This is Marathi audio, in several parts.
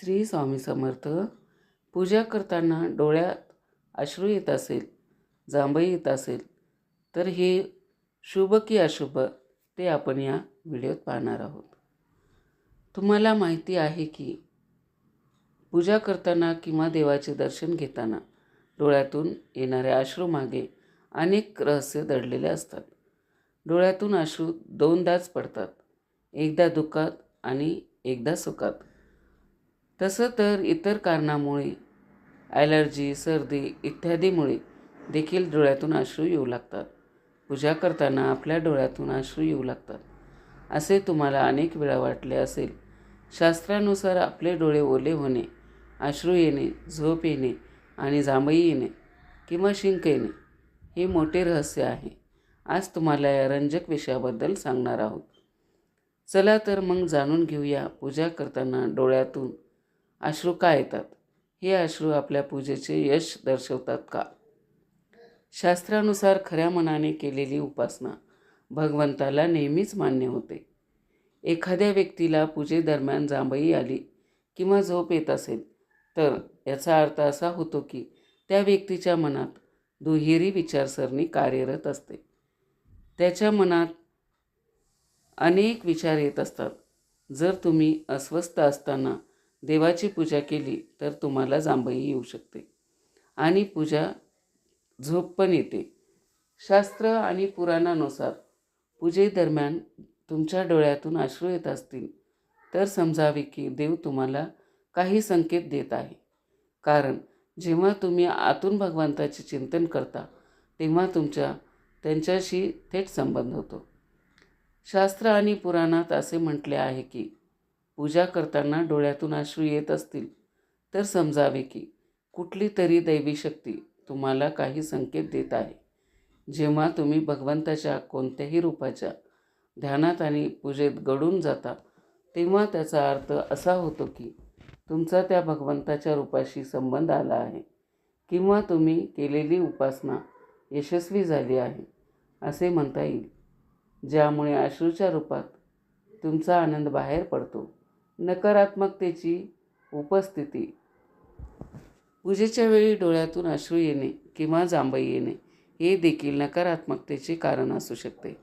श्री स्वामी समर्थ. पूजा करताना डोळ्यात अश्रू येत असेल जांभई येत असेल तर हे शुभ की अशुभ ते आपण या व्हिडिओत पाहणार आहोत. तुम्हाला माहिती आहे की पूजा करताना किंवा देवाचे दर्शन घेताना डोळ्यातून येणाऱ्या अश्रूमागे अनेक रहस्य दडलेले असतात. डोळ्यातून अश्रू दोनदाच पडतात एकदा दुःखात आणि एकदा सुखात. तसं तर इतर कारणामुळे ॲलर्जी सर्दी इत्यादीमुळे देखील डोळ्यातून अश्रू येऊ लागतात. पूजा करताना आपल्या डोळ्यातून अश्रू येऊ लागतात. असे तुम्हाला अनेक वेळा वाटले असेल. शास्त्रानुसार आपले डोळे ओले होणे अश्रू येणे झोप येणे आणि जांभई येणे किंवा शिंक येणे हे मोठे रहस्य आहे. आज तुम्हाला या रंजक विषयाबद्दल सांगणार आहोत. चला तर मग जाणून घेऊया पूजा करताना डोळ्यातून अश्रू का येतात? हे अश्रू आपल्या पूजेचे यश दर्शवतात का? शास्त्रानुसार खऱ्या मनाने केलेली उपासना भगवंताला नेहमीच मान्य होते. एखाद्या व्यक्तीला पूजेदरम्यान जांभई आली किंवा झोप येत असेल तर याचा अर्थ असा होतो की त्या व्यक्तीच्या मनात दुहेरी विचारसरणी कार्यरत असते. त्याच्या मनात अनेक विचार येत असतात. जर तुम्ही अस्वस्थ असताना देवाची पूजा केली तर तुम्हाला जांभई येऊ शकते. आणि पूजा झोप पण येते. शास्त्र आणि पुराणानुसार पूजेदरम्यान तुमच्या डोळ्यातून अश्रू येत असतील तर समजावे की देव तुम्हाला काही संकेत देत आहे. कारण जेव्हा तुम्ही आतून भगवंताचे चिंतन करता तेव्हा तुमच्या त्यांच्याशी थेट संबंध होतो. शास्त्र आणि पुराणात असे म्हटले आहे की पूजा करताना डोळ्यातून अश्रू येत असतील. तर समजावे की कुठली तरी दैवी शक्ती तुम्हाला काही संकेत देत आहे. जेव्हा तुम्ही भगवंताच्या कोणत्याही रूपाच्या ध्यानात आणि पूजेत गडून जाता तेव्हा त्याचा अर्थ असा होतो की तुमचा त्या भगवंताच्या रूपाशी संबंध आला आहे किंवा तुम्ही केलेली उपासना यशस्वी झाली आहे असे म्हणता येईल. ज्यामुळे अश्रूच्या रूपात तुमचा आनंद बाहेर पडतो. नकारात्मकतेची उपस्थिती. पूजेच्या वेळी डोळ्यातून अश्रू येणे किंवा जांभई येणे हे देखील नकारात्मकतेचे कारण असू शकते.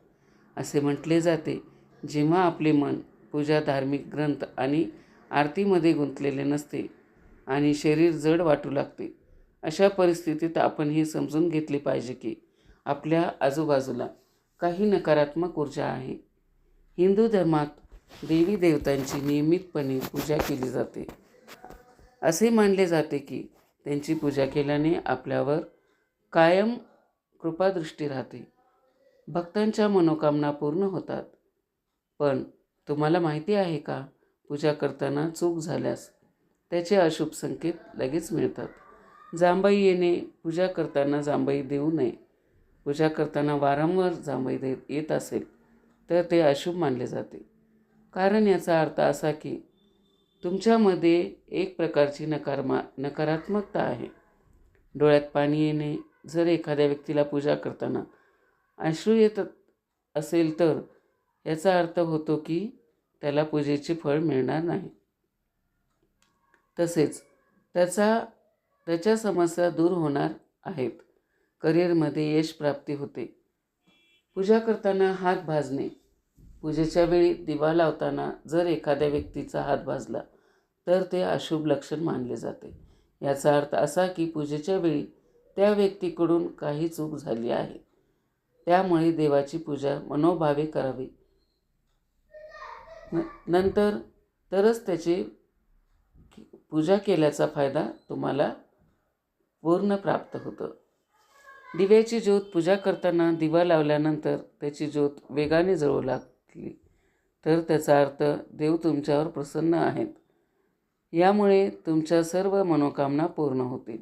असे म्हटले जाते जेव्हा आपले मन पूजा धार्मिक ग्रंथ आणि आरतीमध्ये गुंतलेले नसते आणि शरीर जड वाटू लागते अशा परिस्थितीत आपण हे समजून घेतले पाहिजे की आपल्या आजूबाजूला काही नकारात्मक ऊर्जा आहे. हिंदू धर्मात देवी देवतांची नियमितपणे पूजा केली जाते. असे मानले जाते की त्यांची पूजा केल्याने आपल्यावर कायम कृपादृष्टी राहते. भक्तांच्या मनोकामना पूर्ण होतात. पण तुम्हाला माहिती आहे का पूजा करताना चूक झाल्यास? त्याचे अशुभ संकेत लगेच मिळतात. जांभई येणे पूजा करताना जांभई देऊ नये. पूजा करताना वारंवार जांभई देत येत असेल तर ते अशुभ मानले जाते. कारण याचा अर्थ असा की तुमच्यामध्ये एक प्रकारची नकारमा नकारात्मकता आहे. डोळ्यात पाणी येणे जर एखाद्या व्यक्तीला पूजा करताना अश्रू येत असेल तर याचा अर्थ होतो की त्याला पूजेचे फळ मिळणार नाही. तसेच त्याचा त्याच्या समस्या दूर होणार आहेत. करिअरमध्ये यश प्राप्ती होते. पूजा करताना हात भाजणे पूजेच्या वेळी दिवा लावताना जर एखाद्या व्यक्तीचा हात भाजला तर ते अशुभ लक्षण मानले जाते. याचा अर्थ असा की पूजेच्या वेळी त्या व्यक्तीकडून काही चूक झाली आहे. त्यामुळे देवाची पूजा मनोभावे करावी. न नंतर तरच त्याची पूजा केल्याचा फायदा तुम्हाला पूर्ण प्राप्त होतं. दिव्याची ज्योत पूजा करताना दिवा लावल्यानंतर त्याची ज्योत वेगाने जळू लागते. लागली तर त्याचा अर्थ देव तुमच्यावर प्रसन्न आहेत. यामुळे तुमच्या सर्व मनोकामना पूर्ण होतील.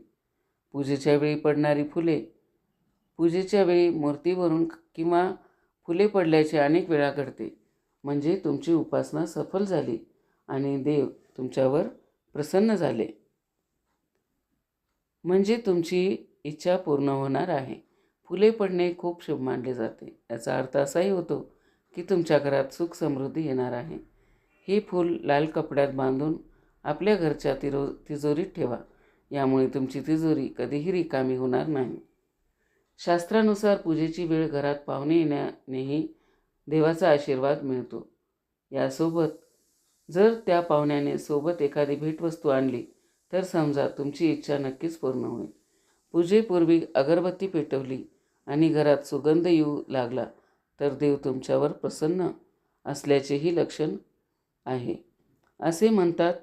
पूजेच्या वेळी पडणारी फुले पूजेच्या वेळी मूर्तीवरून किंवा फुले पडल्याचे अनेक वेळा घडते. म्हणजे तुमची उपासना सफल झाली आणि देव तुमच्यावर प्रसन्न झाले. म्हणजे तुमची इच्छा पूर्ण होणार आहे. फुले पडणे खूप शुभ मानले जाते. याचा अर्थ असाही होतो की तुमच्या घरात सुख समृद्धी येणार आहे. हे फूल लाल कपड्यात बांधून आपल्या घरच्या तिरो तिजोरीत ठेवा. यामुळे तुमची तिजोरी कधीही रिकामी होणार नाही. शास्त्रानुसार पूजेची वेळ घरात पाहुणे येण्यानेही देवाचा आशीर्वाद मिळतो. यासोबत जर त्या पाहुण्याने सोबत एखादी भेटवस्तू आणली तर समजा तुमची इच्छा नक्कीच पूर्ण होईल. पूजेपूर्वी अगरबत्ती पेटवली आणि घरात सुगंध येऊ लागला तर देव तुमच्यावर प्रसन्न असल्याचेही लक्षण आहे. असे म्हणतात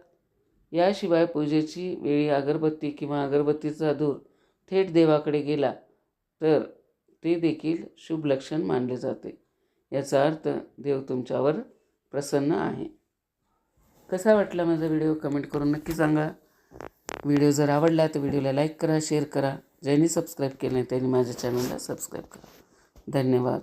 याशिवाय पूजेची वेळी अगरबत्ती किंवा अगरबत्तीचा धूर थेट देवाकडे गेला तर ते देखील शुभ लक्षण मानले जाते. याचा अर्थ देव तुमच्यावर प्रसन्न आहे. कसा वाटला माझा व्हिडिओ? कमेंट करून नक्की सांगा. व्हिडिओ जर आवडला तर व्हिडिओला लाईक करा शेअर करा. ज्यांनी सबस्क्राईब केलं नाही त्यांनी माझ्या चॅनलला सबस्क्राईब करा. धन्यवाद.